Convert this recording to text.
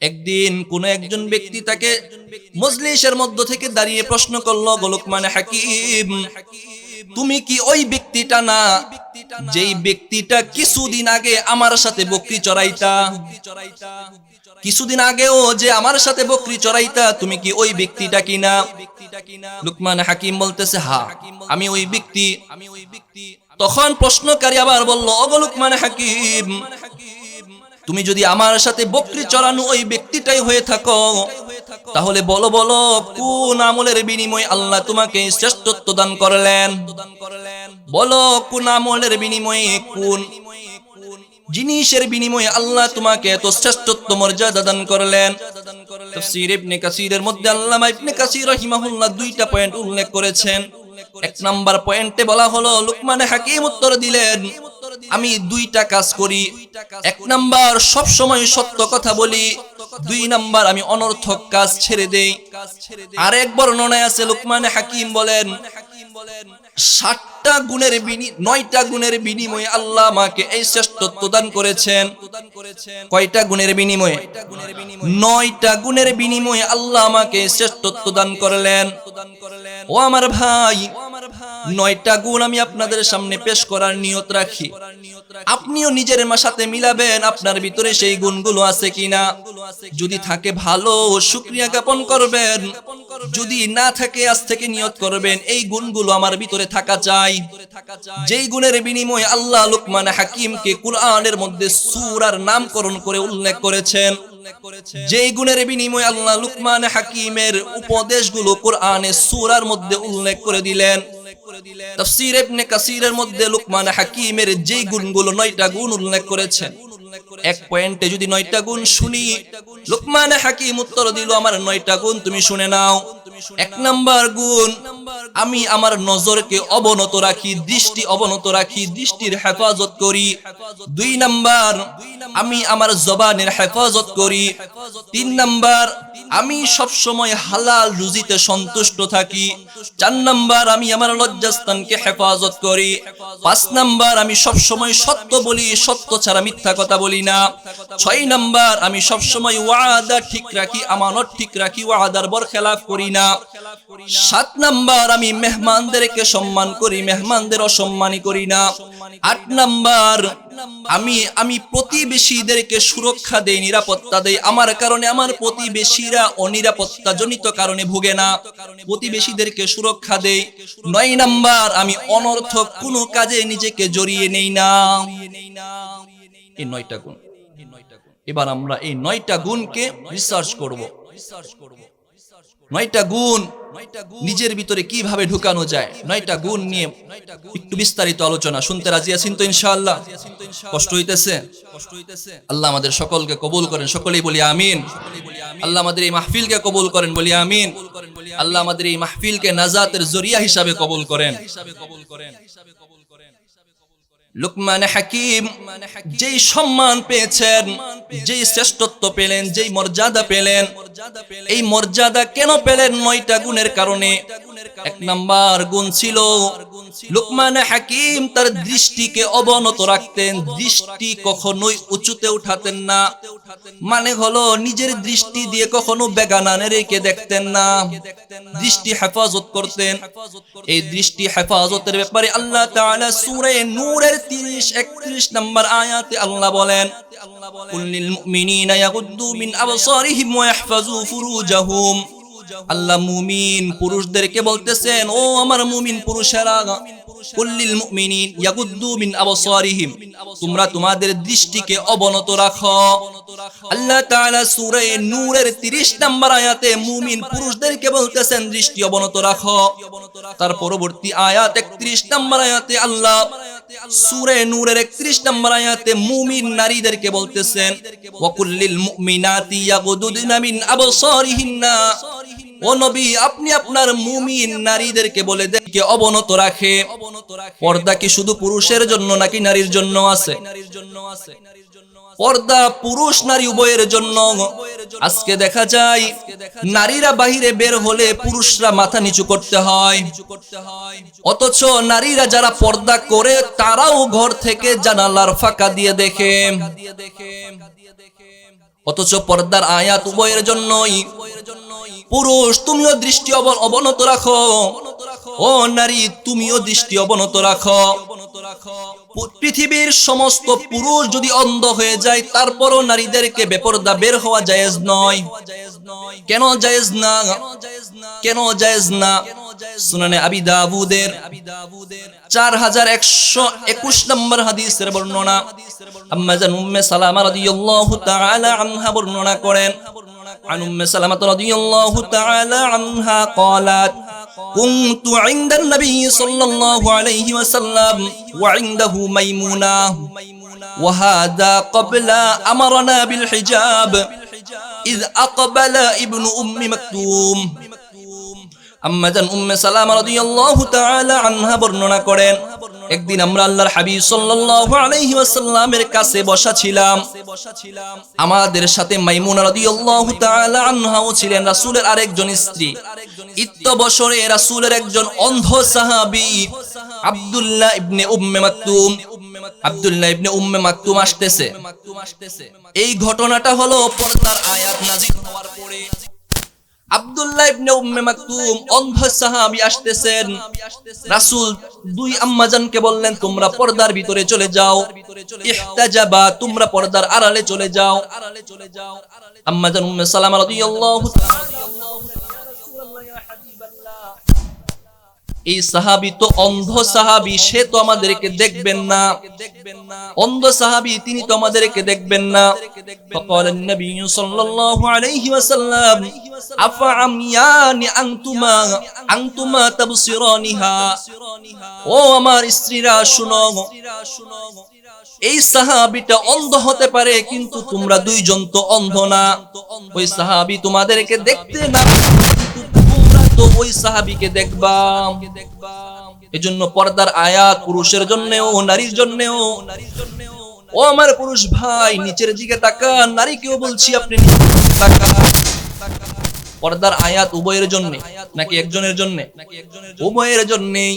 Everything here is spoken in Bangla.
একদিন কোন একজন ব্যক্তি তাকে মজলিসের মধ্য থেকে দাঁড়িয়ে প্রশ্ন করল গোলক মানে হাকিম, তুমি কি ওই ব্যক্তিটা না যেই ব্যক্তিটা কিছুদিন আগে আমার সাথে বকরি চড়াইতা? কিছুদিন আগেও যে আমার সাথে বকরি চড়াইতা, তুমি কি ওই ব্যক্তিটা কিনা? লুকমান হাকিম বলতেছে, হা, আমি ওই ব্যক্তি। আমি ওই ব্যক্তি তখন প্রশ্নকারী আবার বলল অগলুকমান হাকিম তুমি যদি আমার সাথে বকরি চড়ানো ওই ব্যক্তিটাই হয়ে থাকো, তাহলে বলো বলো, কোন আমলের বিনিময়ে আল্লাহ তোমাকে শ্রেষ্ঠত্ব দান করলেন? বলো, কোন আমলের বিনিময়ে, কোন জিনিসের বিনিময়ে আল্লাহ তোমাকে এত শ্রেষ্ঠত্ব, মর্যাদা দান করলেন? তাফসীর ইবনে কাসিরের মধ্যে আল্লামা ইবনে কাসির রাহিমাহুল্লাহ দুইটা পয়েন্ট উল্লেখ করেছেন। এক নাম্বার পয়েন্টে বলা হলো, লুকমান হাকিম উত্তর দিলেন আমি দুইটা কাজ করি। এক নাম্বার সব সময় সত্য কথা বলি। দুই নাম্বার, আমি অনর্থক কাজ ছেড়ে দেই। আর এক বর্ণনায় আছে, লুকমান হাকিম বলেন ষাটটা গুণের নয়টা গুণের বিনিময়ে আল্লাহ আমাকে এই শ্রেষ্ঠত্ব দান করেছেন। কয়টা গুণের বিনিময়ে? নয়টা গুণের বিনিময়ে আল্লাহ আমাকে শ্রেষ্ঠত্ব দান করলেন। ও আমার ভাই নয়টা গুণ আমি আপনাদের সামনে পেশ করার নিয়ত রাখি। আপনিও নিজের সাথে মিলাবেন, আপনার ভিতরে সেই গুণগুলো আছে কিনা? যদি থাকে ভালো, শুক্রিয়া জ্ঞাপন করবেন। যদি না থাকে, আজ থেকে নিয়ত করবেন, এই গুণগুলো আমার ভিতরে থাকা চাই। যেই গুণের বিনিময়ে আল্লাহ লুকমান হাকিমকে কুরআনের মধ্যে সূরার নামকরণ করে উল্লেখ করেছেন, যেই গুণের বিনিময়ে আল্লাহ লুকমান হাকিমের উপদেশগুলো কোরআনে সূরার মধ্যে উল্লেখ করে দিলেন তাফসীর ইবনে কাসিরের মধ্যে লুকমান হাকিমের যেই গুণগুলো নয়টা গুণ উল্লেখ করেছেন। এক পয়েন্টে যদি নয়টা গুণ শুনি, লুকমান হাকিম উত্তর দিল, আমার নয়টা গুণ তুমি শুনে নাও। এক নাম্বার গুণ আমি আমার নজরকে অবনত রাখি, দৃষ্টি অবনত রাখি, দৃষ্টির হেফাজত করি। দুই নাম্বার, আমি আমার জবানের হেফাজত করি। তিন নাম্বার, আমি সব সময় হালাল রুজিতে সন্তুষ্ট থাকি। চার নাম্বার, আমি আমার লজ্জাস্থানকে হেফাজত করি। পাঁচ নাম্বার, আমি সব সময় সত্য বলি, সত্য ছাড়া মিথ্যা কথা বলি না। ছয় নাম্বার, আমি সব সময় ওয়াদা ঠিক রাখি, আমানত ঠিক রাখি, ওয়াদার বর খেলাফ করি না। সাত নাম্বার আমি মেহমানদেরকে সম্মান করি মেহমানদের অসম্মানই করি না। আট নাম্বার, আমি আমি প্রতিবেশীদেরকে সুরক্ষা দেই, নিরাপত্তা দেই। আমার কারণে আমার প্রতিবেশীরা অনিরাপত্তা জনিত কারণে ভুগে না। প্রতিবেশীদেরকে সুরক্ষা দেই। নয় নাম্বার, আমি অনর্থক কোনো কাজে নিজেকে জড়িয়ে নেই না। এই নয়টা গুণ। এবার আমরা এই নয়টা গুণকে রিসার্চ করব। নয়টা গুণ নিজের ভিতরে কীভাবে ঢুকানো যায়? নয়টা গুণ নিয়ে একটু বিস্তারিত আলোচনা। শুনতে রাজি আছেন তো ইনশাআল্লাহ? কষ্ট হইতেছে? আল্লাহ আমাদের সকলকে কবুল করেন, সকলেই বলি আমিন। আল্লাহ আমাদের এই মাহফিলকে কবুল করেন, বলি আমিন। আল্লাহ আমাদের এই মাহফিলকে নাজাতের জরিয়া হিসাবে কবুল করেন। লুকমান হাকিম যেই সম্মান পেয়েছেন, যেই শ্রেষ্ঠত্ব পেলেন, যেই মর্যাদা পেলেন, এই মর্যাদা কেন পেলেন নয়টা গুণের কারণে? এক নাম্বার গুণ ছিল লুকমান হাকিম তার দৃষ্টিকে অবনত রাখতেন, দৃষ্টি কখনোই উঁচুতে উঠাতেন না। মানে হলো নিজের দৃষ্টি দিয়ে কখনো বেগানানে রেখে দেখতেন না। দৃষ্টি হেফাজত করতেন। এই দৃষ্টি হেফাজতের ব্যাপারে আল্লাহ সূরা নূরের 30 31 নম্বর আয়াতে আল্লাহ বলেন, কুল লিল মুমিনিনা মিন আল্লাহ মুমিন পুরুষদেরকে বলতেছেন, ও আমার মুমিন পুরুষেরা কুল্লিল মুমিনিন ইয়াগুদ্দু মিন আবসারিহিম। তোমরা তোমাদের দৃষ্টিকে অবনত রাখো। আল্লাহ তাআলা সূরা নূরের 30 নম্বর আয়াতে মুমিন পুরুষদেরকে বলতেছেন, দৃষ্টি অবনত রাখো। তার পরবর্তী আয়াত 31 নম্বর আয়াতে আল্লাহ সূরা নূরের 31 নম্বর আয়াতে মুমিন নারীদেরকে বলতেছেন ওয়াকুল্লিল মুমিনাতি ইয়াগুদুদনা মিন আবসারিহিন্না। ও নবী, আপনি আপনার মুমিন নারীদেরকে বলে দেন কে অবনত রাখে। পর্দা কি শুধু পুরুষের জন্য নাকি নারীর জন্য আছে? পর্দা পুরুষ নারী উভয়ের জন্য। আজকে দেখা যায়, নারীরা বাহিরে বের হলে পুরুষরা মাথা নিচু করতে হয়। অথচ নারীরা যারা পর্দা করে, তারাও ঘর থেকে জানালার ফাঁকা দিয়ে দেখে। অথচ পর্দার আয়াত উভয়ের জন্যই। পুরুষ তুমিও দৃষ্টি অব- অবনত রাখো। ও নারী তুমিও দৃষ্টি অবনত রাখো পু- পৃথিবীর সমস্ত পুরুষ যদি অন্ধ হয়ে যায় তারপরও নারীদেরকে বেপরদা বের হওয়া জায়েজ নয় কেন জায়েজ না কেন জায়েজ না সুনানে আবি দাবুদের চার হাজার একশো একুশ নম্বর হাদিসের বর্ণনা আম্মাজান উম্মে সালামা রাদিয়াল্লাহু তাআলা আনহা বর্ণনা করেন عن أم سلمة رضي الله تعالى عنها قالت كنت عند النبي صلى الله عليه وسلم وعنده ميمونة وهذا قبل أمرنا بالحجاب إذ أقبل ابن أم مكتوم আম্মাজান উম্মে সালামা রাদিয়াল্লাহু তাআলা আনহা বর্ণনা করেন একদিন আমরা আল্লাহর হাবিব সাল্লাল্লাহু আলাইহি ওয়াসাল্লামের কাছে বসা ছিলাম আমাদের সাথে মাইমুনা রাদিয়াল্লাহু তাআলা আনহাও ছিলেন রাসূলের আরেকজন স্ত্রী ইত্ত বছরে রাসূলের একজন অন্ধ সাহাবী আব্দুল্লাহ ইবনে উম্মে মাকতুম এই ঘটনাটা হলো পর্দার আয়াত নাযিল হওয়ার পরে। আব্দুল্লাহ ইবনে উম্মে মাকতুম অন্ধ সাহাবী আসতেছেন। রাসূল দুই আম্মাজানকে বললেন, তোমরা পর্দার ভিতরে চলে যাও। তোমরা পর্দার আড়ালে চলে যাও। আম্মাজান উম্মে সালামা রাদিয়াল্লাহু এই সাহাবী তো অন্ধ সাহাবী সে তো আমাদেরকে দেখবেন না অন্ধ সাহাবী তিনি তো আমাদেরকে দেখবেন না فقال النبي صلى الله عليه وسلم أفعميان أنتما أنتما تبصرانها ও আমার স্ত্রীরা শুনো এই সাহাবিটা অন্ধ হতে পারে কিন্তু তোমরা দুইজন তো অন্ধ না ওই সাহাবি তোমাদেরকে দেখতে না তো ওই সাহাবিকে দেখবা এজন্য পর্দার আয়াত পুরুষের জন্যেও, নারীর জন্যও। ও আমার পুরুষ ভাই, নিচের দিকে তাকান। নারীকেও বলছি, আপনি পর্দার আয়াত উভয়ের জন্য, নাকি একজনের জন্য? উভয়ের জন্যই।